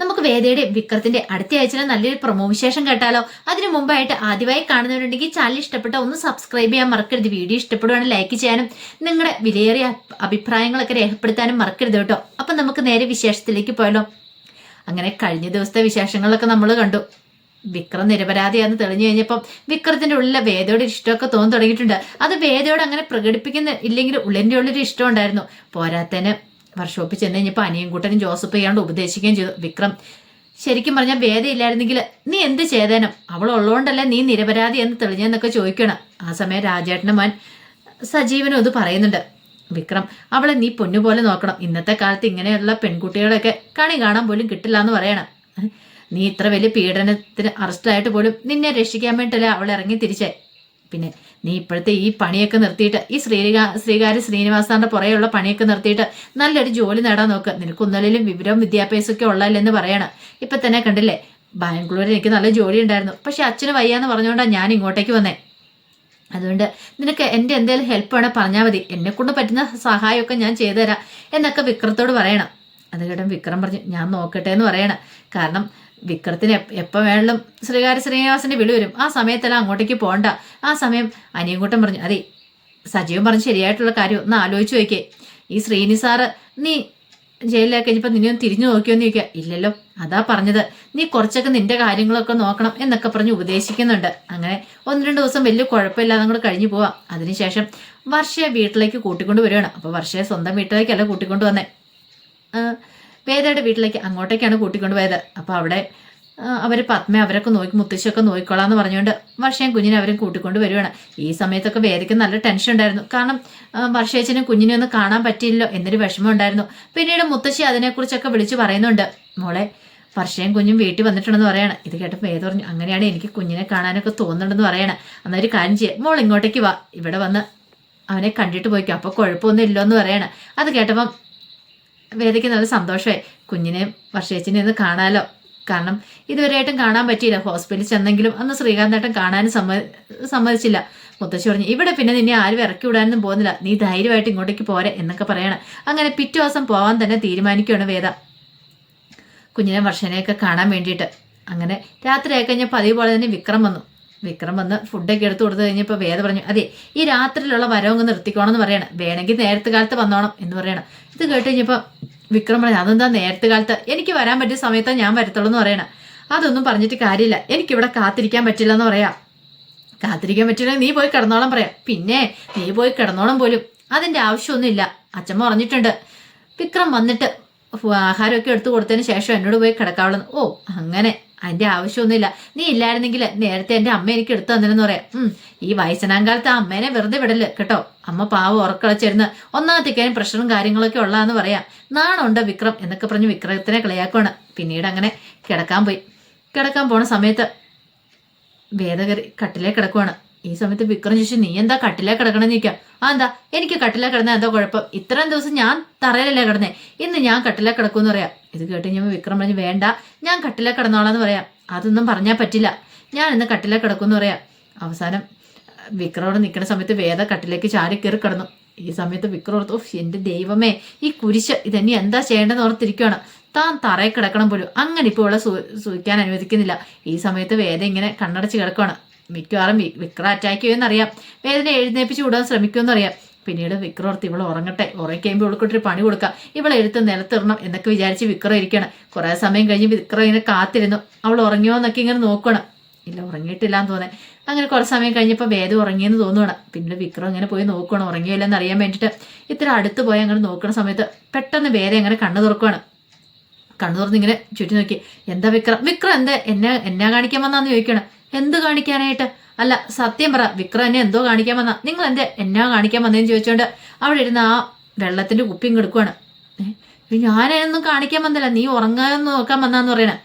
നമുക്ക് വേദയുടെ വിക്രത്തിന്റെ അടുത്ത ആഴ്ചയിലെ നല്ലൊരു പ്രൊമോ വിശേഷം കേട്ടാലോ? അതിനു മുമ്പായിട്ട് ആദ്യമായി കാണുന്നവരുണ്ടെങ്കിൽ ചാനൽ ഇഷ്ടപ്പെട്ട ഒന്ന് സബ്സ്ക്രൈബ് ചെയ്യാൻ മറക്കരുത്. വീഡിയോ ഇഷ്ടപ്പെടുവാണെങ്കിൽ ലൈക്ക് ചെയ്യാനും നിങ്ങളുടെ വിലയേറിയ അഭിപ്രായങ്ങളൊക്കെ രേഖപ്പെടുത്താനും മറക്കരുത് കേട്ടോ. അപ്പൊ നമുക്ക് നേരെ വിശേഷത്തിലേക്ക് പോയാലോ. അങ്ങനെ കഴിഞ്ഞ ദിവസത്തെ വിശേഷങ്ങളൊക്കെ നമ്മൾ കണ്ടു. വിക്രം നിരപരാധിയാന്ന് തെളിഞ്ഞു കഴിഞ്ഞപ്പം വിക്രത്തിന്റെ ഉള്ളിലെ വേദയുടെ ഇഷ്ടമൊക്കെ തോന്നി തുടങ്ങിയിട്ടുണ്ട്. അത് വേദയോട് അങ്ങനെ പ്രകടിപ്പിക്കുന്ന ഇല്ലെങ്കിൽ ഉള്ളിന്റെ ഉള്ളൊരു ഇഷ്ടം ഉണ്ടായിരുന്നു. പോരാത്തന് വർക്ക്ഷോപ്പിൽ ചെന്ന് കഴിഞ്ഞപ്പോൾ അനിയൻകുട്ടനും ജോസഫ് ചെയ്യാണ്ട് ഉപദേശിക്കുകയും ചെയ്തു. വിക്രം ശരിക്കും പറഞ്ഞാൽ ഭേദയില്ലായിരുന്നെങ്കിൽ നീ എന്ത് ചെയ്തേനും അവൾ ഉള്ളതുകൊണ്ടല്ലേ നീ നിരപരാധി എന്ന് തെളിഞ്ഞെന്നൊക്കെ ചോദിക്കണം ആ സമയം രാജേട്ടന്റെ മോൻ സജീവനും ഇത് പറയുന്നുണ്ട്. വിക്രം അവളെ നീ പൊന്നുപോലെ നോക്കണം. ഇന്നത്തെ കാലത്ത് ഇങ്ങനെയുള്ള പെൺകുട്ടികളെയൊക്കെ കണി കാണാൻ പോലും കിട്ടില്ല എന്ന് പറയണം. നീ ഇത്ര വലിയ പീഡനത്തിന് അറസ്റ്റായിട്ട് പോലും നിന്നെ രക്ഷിക്കാൻ വേണ്ടിയിട്ടല്ലേ അവൾ ഇറങ്ങി തിരിച്ചേ? പിന്നെ നീ ഇപ്പോഴത്തെ ഈ പണിയൊക്കെ നിർത്തിയിട്ട് ഈ ശ്രീകാ ശ്രീകാര്യ ശ്രീനിവാസാന്റെ പുറകെയുള്ള പണിയൊക്കെ നിർത്തിയിട്ട് നല്ലൊരു ജോലി നേടാൻ നോക്ക്. നിനക്കൊന്നലിലും വിവരവും വിദ്യാഭ്യാസമൊക്കെ ഉള്ളതല്ലെന്ന് പറയണം. ഇപ്പൊ തന്നെ കണ്ടില്ലേ? ബാംഗ്ലൂരിൽ എനിക്ക് നല്ല ജോലി ഉണ്ടായിരുന്നു. പക്ഷെ അച്ഛന് വയ്യാന്ന് പറഞ്ഞുകൊണ്ടാണ് ഞാൻ ഇങ്ങോട്ടേക്ക് വന്നേ. അതുകൊണ്ട് നിനക്ക് എന്റെ എന്തെങ്കിലും ഹെൽപ്പ് വേണേൽ പറഞ്ഞാൽ മതി. എന്നെ കൊണ്ട് പറ്റുന്ന സഹായമൊക്കെ ഞാൻ ചെയ്തു തരാം എന്നൊക്കെ വിക്രത്തോട് പറയണം. അത് കേട്ടോ വിക്രം പറഞ്ഞു ഞാൻ നോക്കട്ടെ എന്ന് പറയണം. കാരണം വിക്രത്തിന് എപ്പോൾ വേണമെങ്കിലും ശ്രീകാര്യ ശ്രീനിവാസന്റെ വിളി വരും. ആ സമയത്തെല്ലാം അങ്ങോട്ടേക്ക് പോകണ്ട. ആ സമയം അനിയൻകൂട്ടം പറഞ്ഞു അതെ സജീവൻ പറഞ്ഞു ശരിയായിട്ടുള്ള കാര്യം ഒന്ന് ആലോചിച്ച് നോക്കിയേ. ഈ ശ്രീനി സാറ് നീ ജയിലിലേക്ക് കഴിഞ്ഞപ്പോൾ നിന്നെ ഒന്ന് തിരിഞ്ഞു നോക്കിയോന്ന് ചോദിക്കുക. ഇല്ലല്ലോ അതാ പറഞ്ഞത്. നീ കുറച്ചൊക്കെ നിന്റെ കാര്യങ്ങളൊക്കെ നോക്കണം എന്നൊക്കെ പറഞ്ഞ് ഉപദേശിക്കുന്നുണ്ട്. അങ്ങനെ ഒന്ന് രണ്ട് ദിവസം വലിയ കുഴപ്പമില്ലാതെ അങ്ങോട്ട് കഴിഞ്ഞു പോവാം. അതിനുശേഷം വർഷയെ വീട്ടിലേക്ക് കൂട്ടിക്കൊണ്ട് വരികയാണ്. അപ്പോൾ വർഷയെ സ്വന്തം വീട്ടിലേക്കല്ല കൂട്ടിക്കൊണ്ട് വന്നേ. വേദയുടെ വീട്ടിലേക്ക് അങ്ങോട്ടേക്കാണ് കൂട്ടിക്കൊണ്ടുപോയത്. അപ്പോൾ അവിടെ അവർ പത്മ അവരൊക്കെ നോക്കി മുത്തശ്ശിയൊക്കെ നോക്കിക്കോളാന്ന് പറഞ്ഞുകൊണ്ട് വർഷയും കുഞ്ഞിനെ അവരും കൂട്ടിക്കൊണ്ട് വരുവാണ് ഈ സമയത്തൊക്കെ വേദിക്ക് നല്ല ടെൻഷൻ ഉണ്ടായിരുന്നു. കാരണം വർഷേച്ചനും കുഞ്ഞിനെ ഒന്നും കാണാൻ പറ്റിയില്ലോ എന്നൊരു വിഷമം ഉണ്ടായിരുന്നു. പിന്നീട് മുത്തശ്ശി അതിനെക്കുറിച്ചൊക്കെ വിളിച്ചു പറയുന്നുണ്ട്. മോളെ വർഷയും കുഞ്ഞും വീട്ടിൽ വന്നിട്ടുണ്ടെന്ന് പറയണം. ഇത് കേട്ടപ്പോൾ വേദ പറഞ്ഞു അങ്ങനെയാണ് എനിക്ക് കുഞ്ഞിനെ കാണാനൊക്കെ തോന്നുന്നുണ്ടെന്ന് പറയണം. എന്നൊരു കാര്യം ചെയ്യാം. മോൾ ഇങ്ങോട്ടേക്ക് വാ. ഇവിടെ വന്ന് അവനെ കണ്ടിട്ട് പോയിക്കോ. അപ്പോൾ കുഴപ്പമൊന്നും ഇല്ലെന്ന് പറയണം. അത് കേട്ടപ്പം വേദയ്ക്ക് നല്ല സന്തോഷമായി. കുഞ്ഞിനെ വർഷേച്ചിനെ ഒന്ന് കാണാലോ? കാരണം ഇതുവരെയായിട്ടും കാണാൻ പറ്റിയില്ല. ഹോസ്പിറ്റലിൽ ചെന്നെങ്കിലും അന്ന് ശ്രീകാന്തേട്ടൻ കാണാനും സമ്മ സമ്മതിച്ചില്ല. മുത്തശ്ശി പറഞ്ഞു ഇവിടെ പിന്നെ നിന്നെ ആരും ഇറക്കി വിടാനൊന്നും പോകുന്നില്ല. നീ ധൈര്യമായിട്ട് ഇങ്ങോട്ടേക്ക് പോരെ എന്നൊക്കെ പറയണം. അങ്ങനെ പിറ്റേ ദിവസം പോകാൻ തന്നെ തീരുമാനിക്കുകയാണ് വേദ. കുഞ്ഞിനെ വർഷനെയൊക്കെ കാണാൻ വേണ്ടിയിട്ട്. അങ്ങനെ രാത്രിയായി കഴിഞ്ഞാൽ പതിവ് പോലെ തന്നെ വിക്രം വന്നു. വിക്രം വന്ന് ഫുഡൊക്കെ എടുത്തു കൊടുത്തു കഴിഞ്ഞപ്പോൾ വേദ പറഞ്ഞു അതെ ഈ രാത്രിയിലുള്ള വരവങ്ങ് നിർത്തിക്കോണം എന്ന് പറയണം. വേണമെങ്കിൽ നേരത്തെ കാലത്ത് വന്നോണം എന്ന് പറയണം. ഇത് കേട്ട് കഴിഞ്ഞപ്പോൾ വിക്രം പറഞ്ഞു അതെന്താ നേരത്തെ കാലത്ത്? എനിക്ക് വരാൻ പറ്റിയ സമയത്താണ് ഞാൻ വരത്തുള്ളൂ എന്ന് പറയണം. അതൊന്നും പറഞ്ഞിട്ട് കാര്യമില്ല. എനിക്കിവിടെ കാത്തിരിക്കാൻ പറ്റില്ല എന്ന് പറയാം. കാത്തിരിക്കാൻ പറ്റില്ല നീ പോയി കിടന്നോളം പറയാം. പിന്നെ നീ പോയി കിടന്നോളം പോലും. അതിന്റെ ആവശ്യമൊന്നുമില്ല. അച്ഛൻ പറഞ്ഞിട്ടുണ്ട്. വിക്രം വന്നിട്ട് ആഹാരമൊക്കെ എടുത്തു കൊടുത്തതിന് ശേഷം എന്നോട് പോയി കിടക്കാവുള്ളൂ ഓ അങ്ങനെ. അതിന്റെ ആവശ്യമൊന്നുമില്ല. നീ ഇല്ലായിരുന്നെങ്കിൽ നേരത്തെ എന്റെ അമ്മ എനിക്ക് എടുത്തു തന്നിരുന്നു പറയാം. ഉം ഈ വയസ്സനാങ്കാലത്ത് അമ്മേനെ വെറുതെ വിടൽ കേട്ടോ. അമ്മ പാവം ഉറക്കളച്ചിരുന്ന് ഒന്നാമത്തേക്കാനും പ്രഷറും കാര്യങ്ങളൊക്കെ ഉള്ളതെന്ന് പറയാം. നാണുണ്ട് വിക്രം എന്നൊക്കെ പറഞ്ഞ് വിക്രത്തിനെ കളിയാക്കുവാണ്. പിന്നീട് അങ്ങനെ കിടക്കാൻ പോയി. കിടക്കാൻ പോണ സമയത്ത് വേദകരി കട്ടിലേ കിടക്കുവാണ്. ഈ സമയത്ത് വിക്രം ചോദിച്ചു നീ എന്താ കട്ടിലേ കിടക്കണമെന്ന് ചോദിക്കാം. ആ എന്താ? എനിക്ക് കട്ടിലേ കിടന്ന എന്താ കുഴപ്പം? ഇത്രയും ദിവസം ഞാൻ തറയിലല്ലേ കിടന്നേ. ഇന്ന് ഞാൻ കട്ടിലേ കിടക്കുമെന്ന് പറയാ. ഇത് കേട്ട് ഞാൻ വിക്രം പറഞ്ഞു വേണ്ട ഞാൻ കട്ടിലേ കിടന്നോളാന്ന് പറയാം. അതൊന്നും പറഞ്ഞാൽ പറ്റില്ല. ഞാൻ ഇന്ന് കട്ടിലേ കിടക്കുമെന്ന് പറയാം. അവസാനം വിക്രം നിൽക്കുന്ന സമയത്ത് വേദ കട്ടിലേക്ക് ചാരി കയറി കിടന്നു. ഈ സമയത്ത് വിക്രം ഓർത്തു എന്റെ ദൈവമേ ഈ കുരിശ് ഇതെന്നെ എന്താ ചെയ്യേണ്ടതെന്ന് ഓർത്തിരിക്കുകയാണ് താൻ തറയിൽ കിടക്കണം പോലും. അങ്ങനെ ഇപ്പോൾ ഇവിടെ സൂഹിക്കാൻ അനുവദിക്കുന്നില്ല. ഈ സമയത്ത് വേദ ഇങ്ങനെ കണ്ണടച്ച് കിടക്കുകയാണ് മിക്കവാറും വിക്രം അറ്റാക്ക് ചെയ്യുമെന്നറിയാം. വേദന എഴുന്നേപ്പിച്ച് വിടാൻ ശ്രമിക്കുമെന്നറിയാം. പിന്നീട് വിക്രം ഓർത്ത് ഇവൾ ഉറങ്ങട്ടെ. ഉറങ്ങിക്കഴിയുമ്പോൾ ഇവൾക്കൊട്ടൊരു പണി കൊടുക്കാം. ഇവളെ എടുത്ത് നിലത്തിടണം എന്നൊക്കെ വിചാരിച്ച് വിക്രം ഇരിക്കണം. കുറേ സമയം കഴിഞ്ഞ് വിക്രം ഇങ്ങനെ കാത്തിരുന്നു. അവൾ ഉറങ്ങിയോ എന്നൊക്കെ ഇങ്ങനെ നോക്കണം ഇല്ല ഉറങ്ങിയിട്ടില്ല എന്ന് തോന്നേ. അങ്ങനെ കുറേ സമയം കഴിഞ്ഞപ്പോൾ വേദം ഉറങ്ങിയെന്ന് തോന്നുകയാണ് പിന്നെ വിക്രം ഇങ്ങനെ പോയി നോക്കണം ഉറങ്ങിയോ ഇല്ലെന്ന് അറിയാൻ വേണ്ടിയിട്ട്. ഇത്ര അടുത്ത് പോയി അങ്ങനെ നോക്കുന്ന സമയത്ത് പെട്ടെന്ന് വേദം അങ്ങനെ കണ്ണു തുറക്കുകയാണ് കണ്ണു തുറന്ന് ഇങ്ങനെ ചുറ്റി നോക്കി. എന്താ വിക്രം? വിക്രം എന്താ? എന്നെ എന്നാ കാണിക്കാൻ വന്നാന്ന് ചോദിക്കണം എന്ത് കാണിക്കാനായിട്ട്? അല്ല സത്യം പറ വിക്രം എന്നെ എന്തോ കാണിക്കാൻ വന്ന. നിങ്ങൾ എന്റെ എന്നാ കാണിക്കാൻ വന്നതെന്ന് ചോദിച്ചോണ്ട് അവിടെ ഇരുന്ന് ആ വെള്ളത്തിന്റെ കുപ്പിയും കെടുക്കുവാണ്. ഞാനൊന്നും കാണിക്കാൻ വന്നല്ല. നീ ഉറങ്ങാൻ നോക്കാൻ വന്നാന്ന് പറയണേ.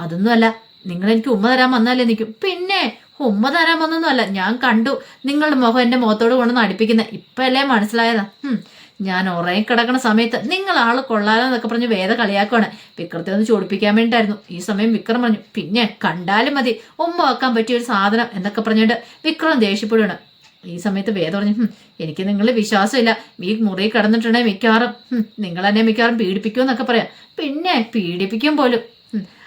അതൊന്നുമല്ല നിങ്ങൾ എനിക്ക് ഉമ്മ തരാൻ വന്നാലേ നിൽക്കും. പിന്നെ ഉമ്മ തരാൻ വന്നൊന്നും അല്ല. ഞാൻ കണ്ടു നിങ്ങളുടെ മുഖം എന്റെ മുഖത്തോട് കൊണ്ടൊന്ന് അടുപ്പിക്കുന്നത് ഇപ്പല്ലേ മനസ്സിലായതാ. ഞാൻ ഉറങ്ങി കിടക്കുന്ന സമയത്ത് നിങ്ങൾ ആൾ കൊള്ളാലെന്നൊക്കെ പറഞ്ഞ് വേദ കളിയാക്കുവാണ്. വിക്രത്തെ ഒന്ന് ചോടിപ്പിക്കാൻ വേണ്ടിയിട്ടായിരുന്നു. ഈ സമയം വിക്രം പറഞ്ഞു പിന്നെ കണ്ടാലും മതി. ഉമ്മ വെക്കാൻ പറ്റിയ ഒരു സാധനം എന്നൊക്കെ പറഞ്ഞിട്ട് വിക്രം ദേഷ്യപ്പെടുകയാണ് ഈ സമയത്ത് വേദ പറഞ്ഞു എനിക്ക് നിങ്ങൾ വിശ്വാസമില്ല. ഈ മുറി കിടന്നിട്ടുണ്ടെങ്കിൽ മിക്കവാറും നിങ്ങൾ എന്നെ മിക്കവാറും പീഡിപ്പിക്കുമെന്നൊക്കെ പറയാം. പിന്നെ പീഡിപ്പിക്കും പോലും.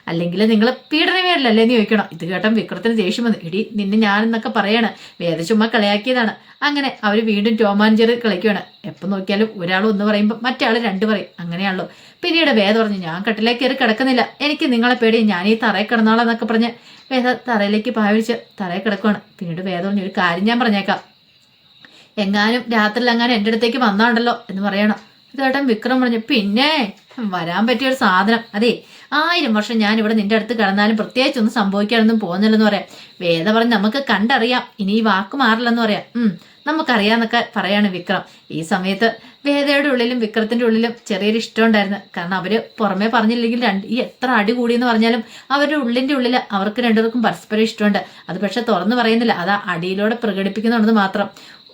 അല്ലെങ്കിൽ നിങ്ങൾ പീഡനമേലല്ലേ എന്ന് ചോദിക്കണം ഇത് കേട്ടം വിക്രത്തിന് ദേഷ്യം വന്നു. ഇടി നിന്നെ ഞാനെന്നൊക്കെ പറയാണ്. വേദ ചുമ്മാ കളിയാക്കിയതാണ്. അങ്ങനെ അവർ വീണ്ടും ടോമാഞ്ചർ കളിക്കുകയാണ് എപ്പം നോക്കിയാലും ഒരാൾ ഒന്ന് പറയുമ്പോൾ മറ്റാൾ രണ്ട് പറയും. അങ്ങനെയാണല്ലോ. പിന്നീട് വേദ പറഞ്ഞു ഞാൻ കട്ടിലേക്ക് കയറി കിടക്കുന്നില്ല. എനിക്ക് നിങ്ങളെ പേടി. ഞാൻ ഈ തറയിൽ കിടന്നാളെന്നൊക്കെ പറഞ്ഞ് വേദ തറയിലേക്ക് പാവിച്ച് തറയിൽ കിടക്കുകയാണ് പിന്നീട് വേദ പറഞ്ഞു ഒരു കാര്യം ഞാൻ പറഞ്ഞേക്കാം. എങ്ങാനും രാത്രിയിൽ എങ്ങാനും എന്റെ അടുത്തേക്ക് വന്നാണ്ടല്ലോ എന്ന് പറയണം. ഇതേട്ടൻ വിക്രം പറഞ്ഞു പിന്നെ വരാൻ പറ്റിയ ഒരു സാധനം. അതെ ആയിരം വർഷം ഞാൻ ഇവിടെ നിന്റെ അടുത്ത് കിടന്നാലും പ്രത്യേകിച്ചൊന്നും സംഭവിക്കാനൊന്നും പോകുന്നില്ലെന്ന് പറയാം. വേദ പറഞ്ഞ് നമുക്ക് കണ്ടറിയാം. ഇനി ഈ വാക്ക് മാറില്ലെന്ന് പറയാം. ഉം നമുക്കറിയാന്നൊക്കെ പറയാണ് വിക്രം. ഈ സമയത്ത് വേദയുടെ ഉള്ളിലും വിക്രത്തിന്റെ ഉള്ളിലും ചെറിയൊരു ഇഷ്ടം ഉണ്ടായിരുന്നു. കാരണം അവർ പുറമെ പറഞ്ഞില്ലെങ്കിൽ രണ്ട് ഈ എത്ര അടി കൂടിയെന്ന് പറഞ്ഞാലും അവരുടെ ഉള്ളിന്റെ ഉള്ളിൽ അവർക്ക് രണ്ടുപേർക്കും പരസ്പരം ഇഷ്ടമുണ്ട്. അത് പക്ഷെ തുറന്നു പറയുന്നില്ല. അത് അടിയിലൂടെ പ്രകടിപ്പിക്കുന്നുണ്ടെന്ന് മാത്രം.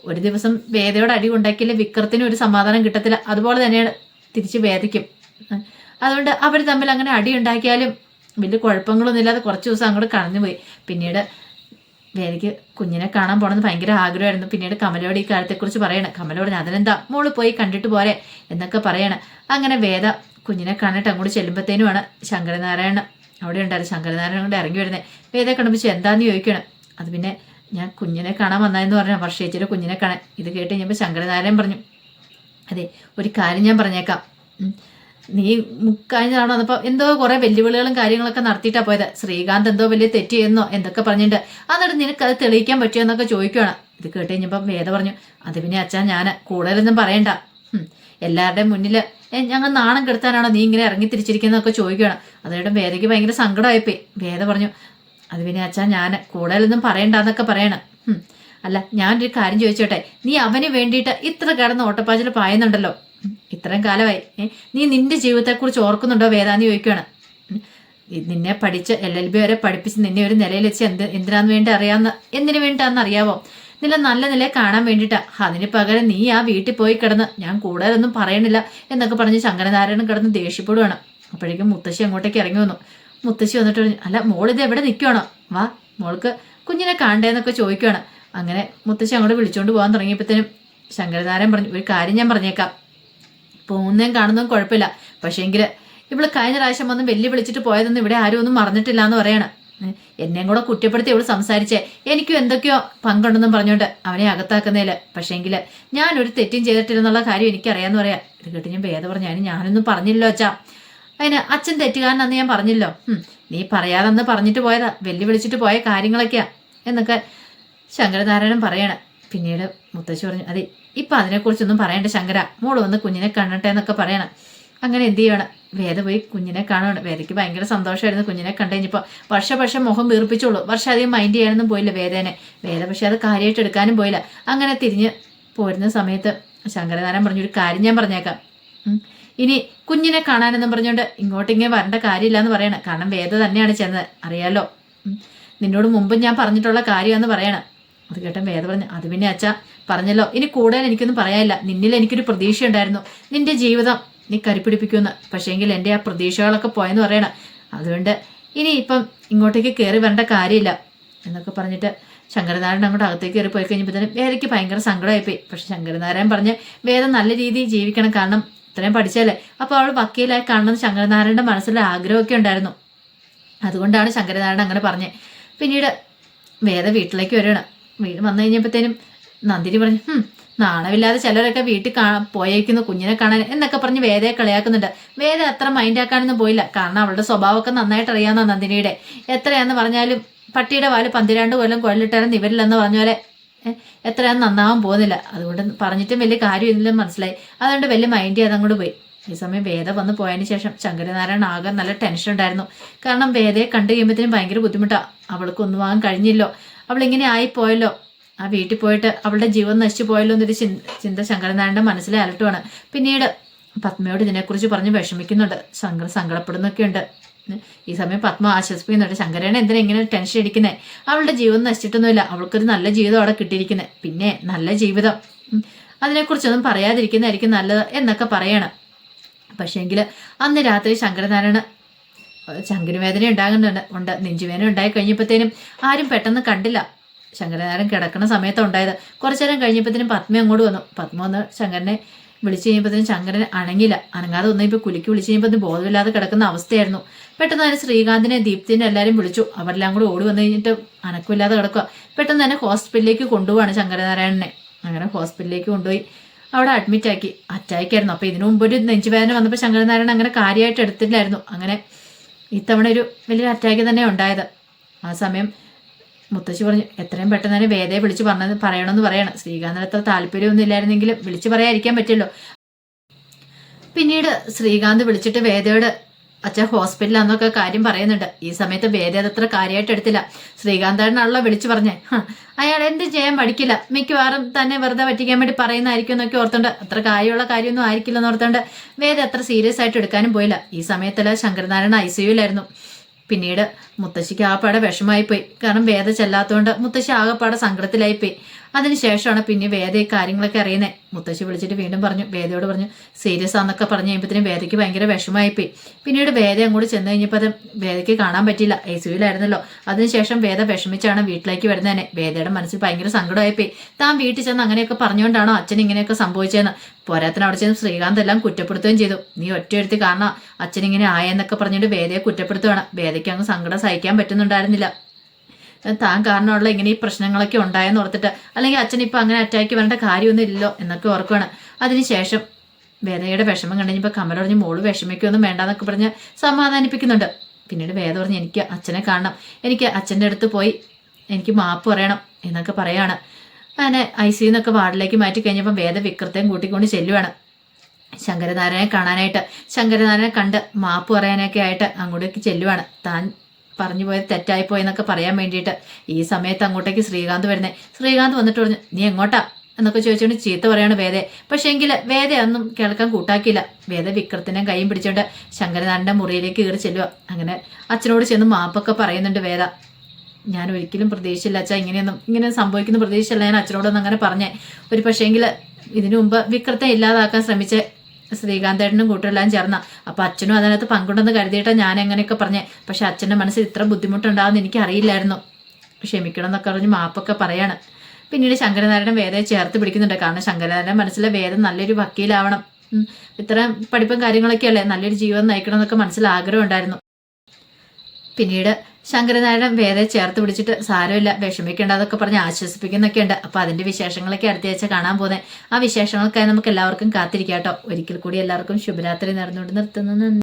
ഒരു ദിവസം വേദയോട് അടി ഉണ്ടാക്കിയില്ല. വിക്രത്തിന് ഒരു സമാധാനം കിട്ടത്തില്ല. അതുപോലെ തന്നെയാണ് തിരിച്ച് വേദിക്കും അതുകൊണ്ട് അവർ തമ്മിൽ അങ്ങനെ അടി ഉണ്ടാക്കിയാലും വലിയ കുഴപ്പങ്ങളൊന്നും ഇല്ലാതെ കുറച്ച് ദിവസം അങ്ങോട്ട് കടന്നുപോയി പിന്നീട് വേദിക്ക് കുഞ്ഞിനെ കാണാൻ പോകണമെന്ന് ഭയങ്കര ആഗ്രഹമായിരുന്നു. പിന്നീട് കമലോട് ഈ കാര്യത്തെക്കുറിച്ച് പറയണം. കമലോട് അതിനെന്താ? മോൾ പോയി കണ്ടിട്ട് പോരെ എന്നൊക്കെ പറയണം. അങ്ങനെ വേദ കുഞ്ഞിനെ കണ്ടിട്ട് അങ്ങോട്ട് ചെല്ലുമ്പോഴത്തേനുമാണ് ശങ്കരനാരായണ അവിടെ ഉണ്ടായിരുന്നു ശങ്കരനാരായണൻ കൊണ്ട് ഇറങ്ങി വരുന്നത്. വേദ കണ്ടുപിടിച്ച് എന്താന്ന് ചോദിക്കണം അത് പിന്നെ ഞാൻ കുഞ്ഞിനെ കാണാൻ വന്നതെന്ന് പറഞ്ഞു വർഷേച്ചിയുടെ കുഞ്ഞിനെ കാണാൻ. ഇത് കേട്ട് കഴിഞ്ഞപ്പോൾ ശങ്കരനാരായണൻ പറഞ്ഞു അതെ ഒരു കാര്യം ഞാൻ പറഞ്ഞേക്കാം. നീ കഴിഞ്ഞ തവണ എന്തോ കുറേ വെല്ലുവിളികളും കാര്യങ്ങളൊക്കെ നടത്തിയിട്ടാ പോയത്. ശ്രീകാന്ത് എന്തോ വലിയ തെറ്റ് ചെയ്യുന്നോ? എന്തൊക്കെ പറഞ്ഞിട്ട് എന്നിട്ട് നിനക്ക് അത് തെളിയിക്കാൻ പറ്റുമോ എന്നൊക്കെ ചോദിക്കുകയാണ് ഇത് കേട്ട് കഴിഞ്ഞപ്പം വേദ പറഞ്ഞു അത് പിന്നെ അച്ഛാ ഞാൻ കൂടുതലൊന്നും പറയണ്ട. എല്ലാവരുടെയും മുന്നിൽ ഞങ്ങൾ നാണം കെടുത്താനാണോ നീ ഇങ്ങനെ ഇറങ്ങി തിരിച്ചിരിക്കുന്നതൊക്കെ ചോദിക്കുകയാണ് അതുകൊണ്ട് വേദയ്ക്ക് ഭയങ്കര സങ്കടമായിപ്പോയി. വേദ പറഞ്ഞു അത് പിന്നെ അച്ഛാ ഞാൻ കൂടുതലൊന്നും പറയണ്ടെന്നൊക്കെ പറയണം. ഉം. അല്ല ഞാനൊരു കാര്യം ചോദിച്ചോട്ടെ? നീ അവന് വേണ്ടിയിട്ട് ഇത്ര കിടന്ന് ഓട്ടപ്പാച്ചിൽ പായുന്നുണ്ടല്ലോ. ഇത്രയും കാലമായി. നീ നിന്റെ ജീവിതത്തെക്കുറിച്ച് ഓർക്കുന്നുണ്ടോ? വേദാന്ന് ചോദിക്കുകയാണ്. നിന്നെ പഠിച്ച് എൽ എൽ ബി വരെ പഠിപ്പിച്ച് നിന്നെ ഒരു നിലയിൽ വെച്ച് എന്ത് എന്തിനാന്ന് വേണ്ടി അറിയാവുന്ന എന്തിനു വേണ്ടിയിട്ടാന്ന് അറിയാവോ? നില നല്ല നിലയെ കാണാൻ വേണ്ടിയിട്ടാ. അതിന് പകരം നീ ആ വീട്ടിൽ പോയി കിടന്ന് ഞാൻ കൂടുതലൊന്നും പറയണില്ല എന്നൊക്കെ പറഞ്ഞ് ശങ്കരനാരായണൻ കിടന്ന് ദേഷ്യപ്പെടുവാണ്. അപ്പോഴേക്കും മുത്തശ്ശി അങ്ങോട്ടേക്ക് ഇറങ്ങി വന്നു. മുത്തശ്ശി വന്നിട്ട് അല്ല മോളിത് എവിടെ നിൽക്കുവാണോ വാ മോൾക്ക് കുഞ്ഞിനെ കാണണ്ടേന്നൊക്കെ ചോദിക്കുവാണ്. അങ്ങനെ മുത്തശ്ശി അങ്ങോട്ട് വിളിച്ചുകൊണ്ട് പോകാൻ തുടങ്ങിയപ്പോഴത്തേനും ശങ്കരനാരായണൻ പറഞ്ഞു ഒരു കാര്യം ഞാൻ പറഞ്ഞേക്കാം. പോകുന്നതും കാണുന്നതും കുഴപ്പമില്ല. പക്ഷേങ്കിൽ ഇവൾ കഴിഞ്ഞ പ്രാവശ്യം വന്ന് വെല്ലു വിളിച്ചിട്ട് പോയതൊന്നും ഇവിടെ ആരും ഒന്നും മറന്നിട്ടില്ല എന്ന് പറയണം. എന്നെയും കൂടെ കുറ്റപ്പെടുത്തി ഇവൾ സംസാരിച്ചേ. എനിക്കും എന്തൊക്കെയോ പങ്കുണ്ടെന്നും പറഞ്ഞുകൊണ്ട് അവനെ അകത്താക്കുന്നതിൽ. പക്ഷേങ്കിൽ ഞാനൊരു തെറ്റും ചെയ്തിട്ടില്ലെന്നുള്ള കാര്യം എനിക്കറിയാന്ന് പറയാം. ഇത് കേട്ട് ഞാൻ ഭേദ പറഞ്ഞു. അതിന് ഞാനൊന്നും പറഞ്ഞില്ലോ അച്ഛാ. അതിന് അച്ഛൻ തെറ്റുകാരനെന്ന് ഞാൻ പറഞ്ഞില്ലോ. നീ പറയാതെന്ന് പറഞ്ഞിട്ട് പോയതാ. വെല്ലു വിളിച്ചിട്ട് പോയ കാര്യങ്ങളൊക്കെയാ എന്നൊക്കെ ശങ്കരനാരായണൻ പറയണം. പിന്നീട് മുത്തശ്ശി പറഞ്ഞു അതെ ഇപ്പം അതിനെക്കുറിച്ചൊന്നും പറയണ്ട ശങ്കര. മോൾ വന്ന് കുഞ്ഞിനെ കാണട്ടെ എന്നൊക്കെ പറയണം. അങ്ങനെ എന്ത് ചെയ്യണം? വേദ പോയി കുഞ്ഞിനെ കാണുകയാണ് വേദയ്ക്ക് ഭയങ്കര സന്തോഷമായിരുന്നു കുഞ്ഞിനെ കണ്ടു കഴിഞ്ഞപ്പോൾ വർഷ പക്ഷെ മുഖം വീർപ്പിച്ചോളൂ വർഷം അധികം മൈൻഡ് ചെയ്യാനൊന്നും പോയില്ല വേദേനെ. വേദ പക്ഷെ അത് കാര്യമായിട്ട് എടുക്കാനും പോയില്ല. അങ്ങനെ തിരിഞ്ഞ് പോരുന്ന സമയത്ത് ശങ്കരനാരായണൻ പറഞ്ഞൊരു കാര്യം ഞാൻ പറഞ്ഞേക്കാം. ഇനി കുഞ്ഞിനെ കാണാനെന്നും പറഞ്ഞുകൊണ്ട് ഇങ്ങോട്ടിങ്ങനെ വരേണ്ട കാര്യമില്ല എന്ന് പറയണം. കാരണം വേദ തന്നെയാണ് ചെന്നത്. അറിയാലോ? നിന്നോട് മുമ്പ് ഞാൻ പറഞ്ഞിട്ടുള്ള കാര്യമെന്ന് പറയണം. അത് കേട്ട വേദ പറഞ്ഞു അത് പിന്നെ അച്ഛ പറഞ്ഞല്ലോ. ഇനി കൂടുതൽ എനിക്കൊന്നും പറയാനില്ല. നിന്നിൽ എനിക്കൊരു പ്രതീക്ഷ ഉണ്ടായിരുന്നു നിന്റെ ജീവിതം നീ കരിപ്പിടിപ്പിക്കുമെന്ന്. പക്ഷേങ്കിൽ എന്റെ ആ പ്രതീക്ഷകളൊക്കെ പോയെന്ന് പറയണം. അതുകൊണ്ട് ഇനി ഇപ്പം ഇങ്ങോട്ടേക്ക് കയറി വരേണ്ട കാര്യമില്ല. എന്നൊക്കെ പറഞ്ഞിട്ട് ശങ്കരനാരായണൻ അങ്ങോട്ട് അകത്തേക്ക് കയറി പോയി കഴിഞ്ഞപ്പോൾ തന്നെ വേദയ്ക്ക് ഭയങ്കര സങ്കടമായിപ്പോയി. പക്ഷെ ശങ്കരനാരായണൻ പറഞ്ഞ് വേദം നല്ല രീതിയിൽ ജീവിക്കണം. കാരണം ഇത്രയും പഠിച്ചല്ലേ അപ്പോൾ അവൾ വക്കീലായി കാണണമെന്ന് ശങ്കരനാരായണന്റെ മനസ്സിൽ ആഗ്രഹമൊക്കെ ഉണ്ടായിരുന്നു. അതുകൊണ്ടാണ് ശങ്കരനാരായണൻ അങ്ങനെ പറഞ്ഞത്. പിന്നീട് വേദ വീട്ടിലേക്ക് വീട് വന്നു കഴിഞ്ഞപ്പോഴത്തേനും നന്ദിനി പറഞ്ഞു നാണവില്ലാതെ ചിലരൊക്കെ വീട്ടിൽ കാണാൻ പോയേക്കുന്നു കുഞ്ഞിനെ കാണാൻ എന്നൊക്കെ പറഞ്ഞ് വേദയെ കളിയാക്കുന്നുണ്ട്. വേദ അത്ര മൈൻഡാക്കാനൊന്നും പോയില്ല. കാരണം അവളുടെ സ്വഭാവമൊക്കെ നന്നായിട്ട് അറിയാവുന്ന നന്ദിനിയുടെ. എത്രയാന്ന് പറഞ്ഞാലും പട്ടിയുടെ വാൽ പന്തിരാണ്ട് കൊല്ലം കൊല്ലിട്ടാലും നിവരില്ലെന്ന് പറഞ്ഞ പോലെ എത്രയാന്ന് നന്നാവാൻ പോകുന്നില്ല. അതുകൊണ്ട് പറഞ്ഞിട്ടും വലിയ കാര്യമില്ലെന്ന് മനസ്സിലായി. അതുകൊണ്ട് വലിയ മൈൻഡ് ചെയ്ത് അങ്ങോട്ട് പോയി. ഈ സമയം വേദ വന്ന് പോയതിന് ശേഷം ശങ്കരനാരായണ ആകെ നല്ല ടെൻഷൻ ഉണ്ടായിരുന്നു. കാരണം വേദയെ കണ്ടു കഴിയുമ്പോഴത്തേനും ഭയങ്കര ബുദ്ധിമുട്ടാണ് അവൾക്ക് ഒന്നും ആകാൻ കഴിഞ്ഞില്ലോ. അവളിങ്ങനെ ആയിപ്പോയല്ലോ. ആ വീട്ടിൽ പോയിട്ട് അവളുടെ ജീവൻ നശിച്ചു പോയല്ലോ എന്നൊരു ചിന്ത ശങ്കരനാരായണന്റെ മനസ്സിലെ അലട്ടുവാണ്. പിന്നീട് പത്മയോട് ഇതിനെക്കുറിച്ച് പറഞ്ഞ് വിഷമിക്കുന്നുണ്ട്. ശങ്കർ സങ്കടപ്പെടുന്നൊക്കെ ഉണ്ട് ഈ സമയം പത്മ ആശ്വസിപ്പിക്കുന്നുണ്ട്. ശങ്കരേണ എന്തിനാ ഇങ്ങനെ ടെൻഷൻ അടിക്കുന്നത് അവളുടെ ജീവൻ നശിച്ചിട്ടൊന്നുമില്ല. അവൾക്കൊരു നല്ല ജീവിതം അവിടെ കിട്ടിയിരിക്കുന്നത് പിന്നെ നല്ല ജീവിതം. അതിനെക്കുറിച്ചൊന്നും പറയാതിരിക്കുന്നതായിരിക്കും നല്ലത് എന്നൊക്കെ പറയണം. പക്ഷേങ്കിൽ അന്ന് രാത്രി ശങ്കരനാരായണ ശങ്കരവേദന ഉണ്ടാകുന്നുണ്ട്. ഉണ്ട്. നെഞ്ചുവേദന ഉണ്ടായി കഴിഞ്ഞപ്പോഴത്തേനും ആരും പെട്ടെന്ന് കണ്ടില്ല. ശങ്കരനാരായണൻ കിടക്കുന്ന സമയത്താണ് ഉണ്ടായത്. കുറച്ചു നേരം കഴിഞ്ഞപ്പോഴത്തേനും പത്മ അങ്ങോട്ട് വന്നു. പത്മ വന്ന് ശങ്കരനെ വിളിച്ചു കഴിയുമ്പോഴത്തേനും ശങ്കരൻ അണങ്ങില്ല അനങ്ങാതെ ഒന്നും ഇപ്പൊ കുലുക്കി വിളിച്ചു കഴിഞ്ഞപ്പോൾ ബോധമില്ലാതെ കിടക്കുന്ന അവസ്ഥയായിരുന്നു. പെട്ടെന്ന് തന്നെ ശ്രീകാന്തിനെ ദീപ്തിനെ എല്ലാവരും വിളിച്ചു. അവരെല്ലാം കൂടി ഓടി വന്നു കഴിഞ്ഞിട്ട് അനക്കമില്ലാതെ കിടക്കുക പെട്ടെന്ന് തന്നെ ഹോസ്പിറ്റലിലേക്ക് കൊണ്ടുപോവാണ് ശങ്കരനാരായണനെ അങ്ങനെ ഹോസ്പിറ്റലിലേക്ക് കൊണ്ടുപോയി അവിടെ അഡ്മിറ്റ് ആക്കി അറ്റാക്കായിരുന്നു. അപ്പോൾ ഇതിനു മുമ്പ് ഒരു നെഞ്ചുവേദന വന്നപ്പോൾ ശങ്കരനാരായണൻ അങ്ങനെ കാര്യമായിട്ട് എടുത്തില്ലായിരുന്നു. അങ്ങനെ ഇത്തവണ ഒരു വലിയൊരു അറ്റാക്ക് തന്നെ ഉണ്ടായത്. ആ സമയം മുത്തശ്ശി പറഞ്ഞു എത്രയും പെട്ടെന്ന് തന്നെ വേദയെ വിളിച്ച് പറഞ്ഞത് പറയണമെന്ന് പറയണം. ശ്രീകാന്തിന് അത്ര താല്പര്യമൊന്നും ഇല്ലായിരുന്നെങ്കിലും വിളിച്ച് പറയാതിരിക്കാൻ പറ്റുള്ളൂ പിന്നീട് ശ്രീകാന്ത് വിളിച്ചിട്ട് വേദയോട് അച്ഛൻ ഹോസ്പിറ്റലിൽ എന്നൊക്കെ കാര്യം പറയുന്നുണ്ട്. ഈ സമയത്ത് വേദ അത്ര കാര്യമായിട്ട് എടുത്തില്ല. ശ്രീകാന്താണല്ലോ വിളിച്ചു പറഞ്ഞേ. അയാൾ എന്ത് ചെയ്യാൻ പഠിക്കില്ല മിക്കവാറും തന്നെ വെറുതെ പറ്റിക്കാൻ വേണ്ടി പറയുന്നതായിരിക്കും എന്നൊക്കെ ഓർത്തുണ്ട്. അത്ര കാര്യമുള്ള കാര്യമൊന്നും ആയിരിക്കില്ല എന്ന് ഓർത്തുണ്ട്. വേദ അത്ര സീരിയസ് ആയിട്ട് എടുക്കാനും പോയില്ല. ഈ സമയത്തല്ല ശങ്കരനാരായണ ഐ സിയുലായിരുന്നു പിന്നീട് മുത്തശ്ശിക്ക് ആകപ്പാടെ വിഷമായിപ്പോയി കാരണം വേദ ചെല്ലാത്തതുകൊണ്ട് മുത്തശ്ശി ആകപ്പാടെ സങ്കടത്തിലായിപ്പോയി. അതിനുശേഷമാണ് പിന്നെ വേദ ഈ കാര്യങ്ങളൊക്കെ അറിയുന്നത് മുത്തശ്ശി വിളിച്ചിട്ട് വീണ്ടും പറഞ്ഞു വേദയോട് പറഞ്ഞു സീരിയസ് ആണെന്നൊക്കെ പറഞ്ഞു കഴിയുമ്പോഴത്തേനും വേദയ്ക്ക് ഭയങ്കര വിഷമമായിപ്പോയി. പിന്നീട് വേദ അങ്ങോട്ട് ചെന്ന് കഴിഞ്ഞപ്പോൾ അത് വേദയ്ക്ക് കാണാൻ പറ്റിയില്ല. ഐ സിയുലായിരുന്നല്ലോ അതിനുശേഷം വേദ വിഷമിച്ചാണ് വീട്ടിലേക്ക് വരുന്നത് തന്നെ വേദയുടെ മനസ്സിൽ ഭയങ്കര സങ്കടമായിപ്പോയി. താൻ വീട്ടിൽ ചെന്ന് അങ്ങനെയൊക്കെ പറഞ്ഞുകൊണ്ടാണോ അച്ഛൻ ഇങ്ങനെയൊക്കെ സംഭവിച്ചതെന്ന് പോരാത്തിന് അവിടെ ചെന്ന് ശ്രീകാന്ത് എല്ലാം കുറ്റപ്പെടുത്തുകയും ചെയ്തു. നീ ഒറ്റയെടുത്ത് കാരണം അച്ഛൻ ഇങ്ങനെ ആയെന്നൊക്കെ പറഞ്ഞിട്ട് വേദയെ കുറ്റപ്പെടുത്തുകയാണ് വേദയ്ക്ക് അങ്ങ് സങ്കടം സഹിക്കാൻ പറ്റുന്നുണ്ടായിരുന്നില്ല. താൻ കാരണമുള്ള ഇങ്ങനെ ഈ പ്രശ്നങ്ങളൊക്കെ ഉണ്ടായെന്ന് ഓർത്തിട്ട് അല്ലെങ്കിൽ അച്ഛൻ ഇപ്പം അങ്ങനെ അറ്റാക്ക് വരേണ്ട കാര്യമൊന്നും ഇല്ലല്ലോ എന്നൊക്കെ ഓർക്കുകയാണ് അതിനുശേഷം വേദയുടെ വിഷമം കണ്ടുകഴിഞ്ഞപ്പോൾ കമല പറഞ്ഞ് മോൾ വിഷമിക്കൊന്നും വേണ്ടെന്നൊക്കെ പറഞ്ഞ് സമാധാനിപ്പിക്കുന്നുണ്ട്. പിന്നീട് വേദ പറഞ്ഞ് എനിക്ക് അച്ഛനെ കാണണം. എനിക്ക് അച്ഛന്റെ അടുത്ത് പോയി എനിക്ക് മാപ്പ് പറയണം എന്നൊക്കെ പറയാണ്. അങ്ങനെ ഐ സി എന്നൊക്കെ വാർഡിലേക്ക് മാറ്റി കഴിഞ്ഞപ്പോൾ വേദ വിക്രത്തെയും കൂട്ടിക്കൊണ്ട് ചെല്ലുവാണ്. ശങ്കരനാരായണനെ കാണാനായിട്ട്. ശങ്കരനാരായണനെ കണ്ട് മാപ്പ് പറയാനൊക്കെ ആയിട്ട് അങ്ങോട്ടേക്ക് ചെല്ലുവാണ്. താൻ പറഞ്ഞു പോയത് തെറ്റായിപ്പോയെന്നൊക്കെ പറയാൻ വേണ്ടിയിട്ട് ഈ സമയത്ത് അങ്ങോട്ടേക്ക് ശ്രീകാന്ത് വരുന്നേ. ശ്രീകാന്ത് വന്നിട്ട് പറഞ്ഞു നീ എങ്ങോട്ടാ? എന്നൊക്കെ ചോദിച്ചുകൊണ്ട് ചീത്ത പറയാണ് വേദ. പക്ഷേ എങ്കിൽ ഒന്നും കേൾക്കാൻ കൂട്ടാക്കിയില്ല. വേദ വിക്രത്തിനെ കൈയും പിടിച്ചോണ്ട് ശങ്കരനാരന്റെ മുറിയിലേക്ക് കയറി ചെല്ലുക അങ്ങനെ അച്ഛനോട് ചെന്ന് മാപ്പൊക്കെ പറയുന്നുണ്ട് വേദ. ഞാൻ ഒരിക്കലും പ്രതീക്ഷിച്ചില്ല അച്ഛാ ഇങ്ങനെയൊന്നും ഇങ്ങനെ സംഭവിക്കുന്ന പ്രതീക്ഷിച്ചില്ല ഞാൻ അച്ഛനോടൊന്നും അങ്ങനെ പറഞ്ഞേ. ഒരു പക്ഷേങ്കിൽ ഇതിനു മുമ്പ് വിക്രത്തെ ഇല്ലാതാക്കാൻ ശ്രമിച്ച ശ്രീകാന്തേട്ടനും കൂട്ടെല്ലാം ചേർന്ന. അപ്പൊ അച്ഛനും അതിനകത്ത് പങ്കുണ്ടെന്ന് കരുതിയിട്ടാ ഞാൻ എങ്ങനെയൊക്കെ പറഞ്ഞത് പക്ഷെ അച്ഛന്റെ മനസ്സിൽ ഇത്ര ബുദ്ധിമുട്ടുണ്ടാവുന്ന എനിക്ക് അറിയില്ലായിരുന്നു ക്ഷമിക്കണം എന്നൊക്കെ പറഞ്ഞ് മാപ്പൊക്കെ പറയാണ്. പിന്നീട് ശങ്കരനാരായണൻ വേദയെ ചേർത്ത് പിടിക്കുന്നുണ്ട്. കാരണം ശങ്കരനാരായണൻ മനസ്സിലെ വേദം നല്ലൊരു വക്കീലാവണം. ഉം. ഇത്തരം പഠിപ്പും കാര്യങ്ങളൊക്കെ അല്ലേ നല്ലൊരു ജീവിതം നയിക്കണം എന്നൊക്കെ മനസ്സിൽ ആഗ്രഹം ഉണ്ടായിരുന്നു പിന്നീട് ശങ്കരനാരായണൻ വേദയെ ചേർത്ത് പിടിച്ചിട്ട് സാരമില്ല വിഷമിക്കേണ്ട അതൊക്കെ പറഞ്ഞ് ആശ്വസിപ്പിക്കുന്നൊക്കെ ഉണ്ട് അപ്പൊ അതിന്റെ വിശേഷങ്ങളൊക്കെ അടുത്ത ആഴ്ച കാണാൻ പോകുന്നത് ആ വിശേഷങ്ങൾക്കായി നമുക്ക് എല്ലാവർക്കും കാത്തിരിക്കാം കേട്ടോ. ഒരിക്കൽ കൂടി എല്ലാവർക്കും ശുഭരാത്രി നേർന്നുകൊണ്ട് നിർത്തുന്നു.